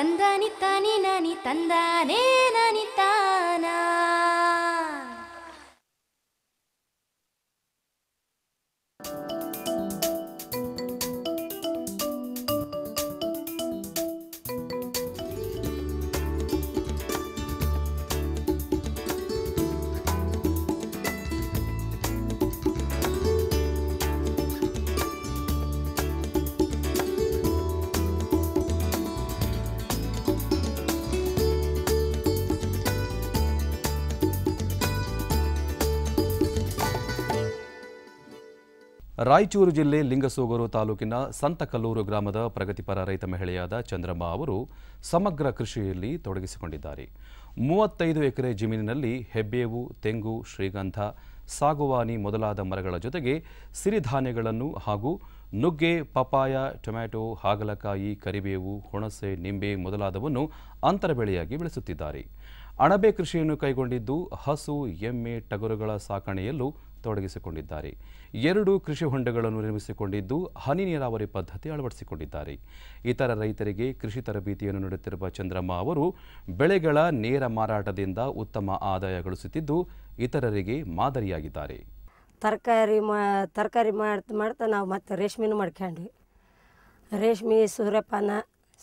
ತಂದಾನಿ ತಾನಿ ನಾನಿ ತಂದಾನೇ ನಾನಿ ತಾನ ರಾಯಚೂರು ಜಿಲ್ಲೆ ಲಿಂಗಸೂಗೂರು ತಾಲೂಕಿನ ಸಂತಕಲ್ಲೂರು ಗ್ರಾಮದ ಪ್ರಗತಿಪರ ರೈತ ಮಹಿಳೆಯಾದ ಚಂದ್ರಮ್ಮ ಅವರು ಸಮಗ್ರ ಕೃಷಿಯಲ್ಲಿ ತೊಡಗಿಸಿಕೊಂಡಿದ್ದಾರೆ. ಮೂವತ್ತೈದು ಎಕರೆ ಜಮೀನಿನಲ್ಲಿ ಹೆಬ್ಬೇವು, ತೆಂಗು, ಶ್ರೀಗಂಧ, ಸಾಗುವಾನಿ ಮೊದಲಾದ ಮರಗಳ ಜೊತೆಗೆ ಸಿರಿಧಾನ್ಯಗಳನ್ನು ಹಾಗೂ ನುಗ್ಗೆ ಪಪಾಯ ಟೊಮ್ಯಾಟೊ, ಹಾಗಲಕಾಯಿ, ಕರಿಬೇವು, ಹುಣಸೆ, ನಿಂಬೆ ಮೊದಲಾದವನ್ನು ಅಂತರ ಬೆಳೆಯಾಗಿ ಬೆಳೆಸುತ್ತಿದ್ದಾರೆ. ಅಣಬೆ ಕೃಷಿಯನ್ನು ಕೈಗೊಂಡಿದ್ದು ಹಸು, ಎಮ್ಮೆ, ಟಗರುಗಳ ಸಾಕಣೆಯಲ್ಲೂ ತೊಡಗಿಸಿಕೊಂಡಿದ್ದಾರೆ. ಎರಡು ಕೃಷಿ ಹೊಂಡಗಳನ್ನು ನಿರ್ಮಿಸಿಕೊಂಡಿದ್ದು ಹನಿ ನೀರಾವರಿ ಪದ್ಧತಿ ಅಳವಡಿಸಿಕೊಂಡಿದ್ದಾರೆ. ಇತರ ರೈತರಿಗೆ ಕೃಷಿ ತರಬೇತಿಯನ್ನು ನೀಡುತ್ತಿರುವ ಚಂದ್ರಮ್ಮ ಅವರು ಬೆಳೆಗಳ ನೇರ ಮಾರಾಟದಿಂದ ಉತ್ತಮ ಆದಾಯ ಗಳಿಸುತ್ತಿದ್ದು ಇತರರಿಗೆ ಮಾದರಿಯಾಗಿದ್ದಾರೆ. ತರಕಾರಿ ಮಾ, ತರಕಾರಿ ಮಾಡ್ತಾ ಮಾಡ್ತಾ ನಾವು ಮತ್ತೆ ರೇಷ್ಮೆನೂ ಮಾಡ್ಕೊಂಡ್ವಿ. ರೇಷ್ಮೆ, ಸೂರ್ಯಪಾನ,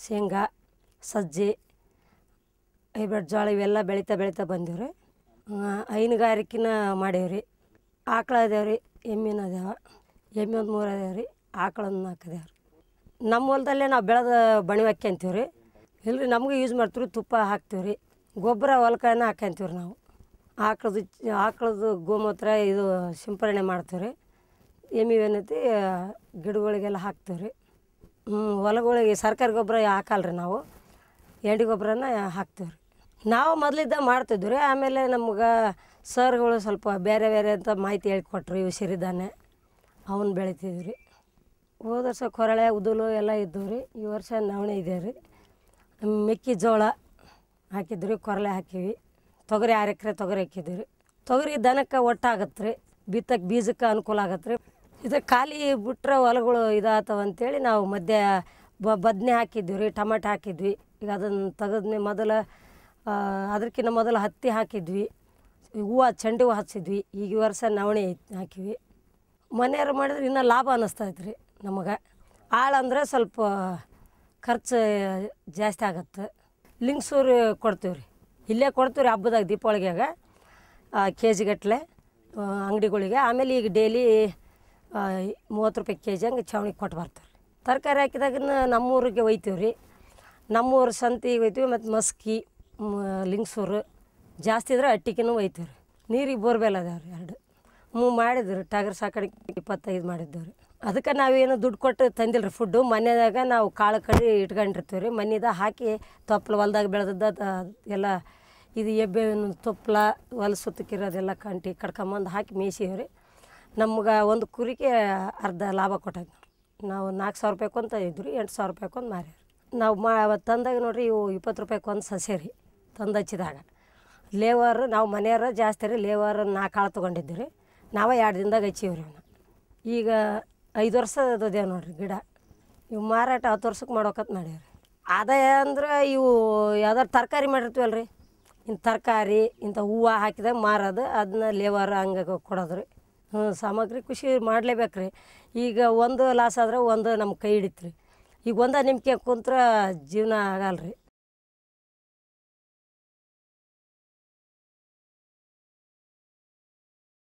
ಶೇಂಗಾ, ಸಜ್ಜೆ ಹೈಬ್ರಿಡ್ ಜೋಳ ಇವೆಲ್ಲ ಬೆಳೀತಾ ಬೆಳೀತಾ ಬಂದೀವಿ ರೀ ಹೈನುಗಾರಿಕೆನ ಮಾಡೀವಿ ಆಕಳ ರೀ ಎಮ್ಮಿನ ಅದಾವ. ಎಮ್ಮೆ ಒಂದು ಮೂರು ಅದೇವ್ರಿ ರೀ ರೀ ನಮ್ಮ ಹೊಲದಲ್ಲೇ ನಾವು ಬೆಳೆದ ಬಣಿವಕ್ಕಿ ಹಾಕ್ಯಂತೀವಿ ರೀ ಇಲ್ರಿ, ನಮಗೂ ಯೂಸ್ ಮಾಡ್ತೀವಿ ತುಪ್ಪ ಹಾಕ್ತೀವಿ ರೀ ಗೊಬ್ಬರ ಹೊಲಕನ ಹಾಕ್ಯಂತೀವಿ ನಾವು. ಆಕಳದು ಆಕಳದು ಗೋಮೂತ್ರ ಇದು ಸಿಂಪರಣೆ ಮಾಡ್ತೀವಿ ರೀ ಏನೈತಿ, ಗಿಡಗಳಿಗೆಲ್ಲ ಹಾಕ್ತೀವಿ ರೀ ಹೊಲಗಳಿಗೆ ಸರ್ಕಾರಿ ಗೊಬ್ಬರ ಹಾಕಲ್ರಿ ನಾವು. ಎಂಡಿ ಗೊಬ್ಬರನ ಹಾಕ್ತೀವಿ ರೀ ನಾವು ಮೊದಲಿದ್ದ ಮಾಡ್ತಿದ್ವಿ ರೀ. ಆಮೇಲೆ ನಮ್ಗೆ ಸರ್ಗಳು ಸ್ವಲ್ಪ ಬೇರೆ ಬೇರೆ ಅಂತ ಮಾಹಿತಿ ಹೇಳ್ಕೊಟ್ರು ಇವು ಸಿರಿಧಾನ್ಯ. ಅವನ್ನ ಬೆಳಿತಿದ್ವಿ ರೀ. ಹೋದ ವರ್ಷ ಕೊರಳೆ, ಉದುಲು ಎಲ್ಲ ಇದ್ದವು ರೀ. ಈ ವರ್ಷ ನವಣೆ ಇದೆ ರೀ. ಮೆಕ್ಕೆಜೋಳ ಹಾಕಿದ್ವಿ ಕೊರಳೆ ಹಾಕೀವಿ. ತೊಗರಿ ಆರು ಎಕರೆ ತೊಗರಿ ಹಾಕಿದ್ವಿ ರೀ. ತೊಗರಿ ದನಕ್ಕೆ ಒಟ್ಟಾಗತ್ತೆ ರೀ. ಬಿತ್ತಕ್ಕೆ ಬೀಜಕ್ಕೆ ಅನುಕೂಲ ಆಗತ್ತೆ ರೀ. ಇದು ಖಾಲಿ ಬಿಟ್ರೆ ಹೊಲಗಳು ಇದಾತವ ಅಂತೇಳಿ ನಾವು ಮಧ್ಯ ಬದನೆ ಹಾಕಿದ್ವಿ ರೀ, ಟಮಾಟೆ ಹಾಕಿದ್ವಿ. ಈಗ ಅದನ್ನು ತೆಗೆದ್ನೆ ಮೊದಲು ಅದಕ್ಕಿಂತ ಮೊದಲು ಹತ್ತಿ ಹಾಕಿದ್ವಿ. ಹೂವು ಚೆಂಡು ಹೂವು ಹಚ್ಚಿದ್ವಿ. ಈಗ ಈ ವರ್ಷ ನವಣೆ ಹಾಕಿವಿ. ಮನೆಯವ್ರು ಮಾಡಿದ್ರೆ ಇನ್ನೂ ಲಾಭ ಅನ್ನಿಸ್ತೈತೆ ರೀ ನಮಗೆ ಆಳಂದ್ರೆ ಸ್ವಲ್ಪ ಖರ್ಚು ಜಾಸ್ತಿ ಆಗತ್ತೆ. ಲಿಂಗ್ಸೂರು ಕೊಡ್ತೀವಿ ರೀ ಇಲ್ಲೇ ಕೊಡ್ತೀವಿ ರೀ ಹಬ್ಬದಾಗ ದೀಪಾವಳಿಗೆ ಕೆ ಜಿಗಟ್ಟಲೆ ಅಂಗಡಿಗಳಿಗೆ. ಆಮೇಲೆ ಈಗ ಡೈಲಿ ಮೂವತ್ತು ರೂಪಾಯಿ ಕೆ ಜಿ ಹಂಗೆ ಚವಣಿ ಕೊಟ್ಟು ಬರ್ತಾರೆ. ತರಕಾರಿ ಹಾಕಿದಾಗನ ನಮ್ಮೂರಿಗೆ ಒಯ್ತೀವಿ ರೀ ನಮ್ಮೂರು ಸಂತಿಗೆ ಒಯ್ತೀವಿ ಮತ್ತು ಮಸ್ಕಿ. ಲಿಂಗ್ಸೂರು ಜಾಸ್ತಿ ಇದ್ರೆ ಅಟ್ಟಿಕೆನೂ ಒಯ್ತೀವಿ ರೀ ನೀರಿಗೆ ಬೋರ್ವೆಲ್ ಅದಾವ ರೀ ಎರಡು. ಮೂ ಮಾಡಿದ್ರು, ಟಗರ್ ಸಾಕಡೆ ಇಪ್ಪತ್ತೈದು ಮಾಡಿದ್ದೇವೆ ರೀ ಅದಕ್ಕೆ ನಾವೇನು ದುಡ್ಡು ಕೊಟ್ಟು ತಂದಿಲ್ಲ ರೀ ಫುಡ್ಡು ಮನೆದಾಗ ನಾವು ಕಾಳು ಕಡಿ ಇಟ್ಕೊಂಡಿರ್ತೀವಿ ರೀ ಮನೆದಾಗ ಹಾಕಿ ತೊಪ್ಪಲ ಹೊಲ್ದಾಗ ಬೆಳೆದದ್ದು ಎಲ್ಲ ಇದು ಎಬ್ಬೆ ತೊಪ್ಪಲ ಹೊಲ ಸುತ್ತಕ್ಕಿರೋದೆಲ್ಲ ಕಂಟಿ ಕಡ್ಕೊಂಬಂದು ಹಾಕಿ ಮೇಯಿಸಿವ್ರಿ. ನಮ್ಗೆ ಒಂದು ಕುರಿಗೆ ಅರ್ಧ ಲಾಭ ಕೊಟ್ಟಾಗ ನಾವು ನಾಲ್ಕು ಸಾವಿರ ರೂಪಾಯ್ಕೊಂತ ಇದ್ವಿ, ಎಂಟು ಸಾವಿರ ರೂಪಾಯ್ಕೊಂದು ಮಾರಿ ನಾವು ಮಾ ತಂದಾಗ ನೋಡಿರಿ ಇವು ಇಪ್ಪತ್ತು ರೂಪಾಯ್ಕೊಂದು ಸಸ್ಯ ರೀ ತಂದು ಹಚ್ಚಿದಾಗ ಲೇವರ್, ನಾವು ಮನೆಯವ್ರ ಜಾಸ್ತಿ ರೀ ಲೇವರ್ ನಾಲ್ಕು ಕಾಳು ತೊಗೊಂಡಿದ್ದೀವಿ ರೀ. ನಾವೇ ಎರಡು ದಿನದಾಗ ರೀ ಅವನ್ನ ಈಗ ಐದು ವರ್ಷ ಅದೇವು ನೋಡ್ರಿ ಗಿಡ. ಇವು ಮಾರಾಟ ಹತ್ತು ವರ್ಷಕ್ಕೆ ಮಾಡೋಕತ್ ರೀ ಆದಾಯ ಅಂದ್ರೆ ಇವು ಯಾವ್ದಾರು ತರಕಾರಿ ಮಾಡಿರ್ತೀವಲ್ಲ ರೀ ಇಂಥ ತರಕಾರಿ ಇಂಥ ಹೂವು ಹಾಕಿದಾಗ ಮಾರೋದು ಅದನ್ನ ಲೇವರ್ ಹಂಗೆ ಕೊಡೋದು ರೀ. ಹ್ಞೂ ಸಾಮಗ್ರಿ ಖುಷಿ ಮಾಡಲೇಬೇಕು ರೀ ಈಗ ಒಂದು ಲಾಸ್ ಆದ್ರೆ ಒಂದು ನಮ್ಮ ಕೈ ಹಿಡಿತು ರೀ ಈಗ ಒಂದೇ ನಿಮ್ಗೆ ಕುಂತ್ರ ಜೀವನ ಆಗಲ್ಲ ರೀ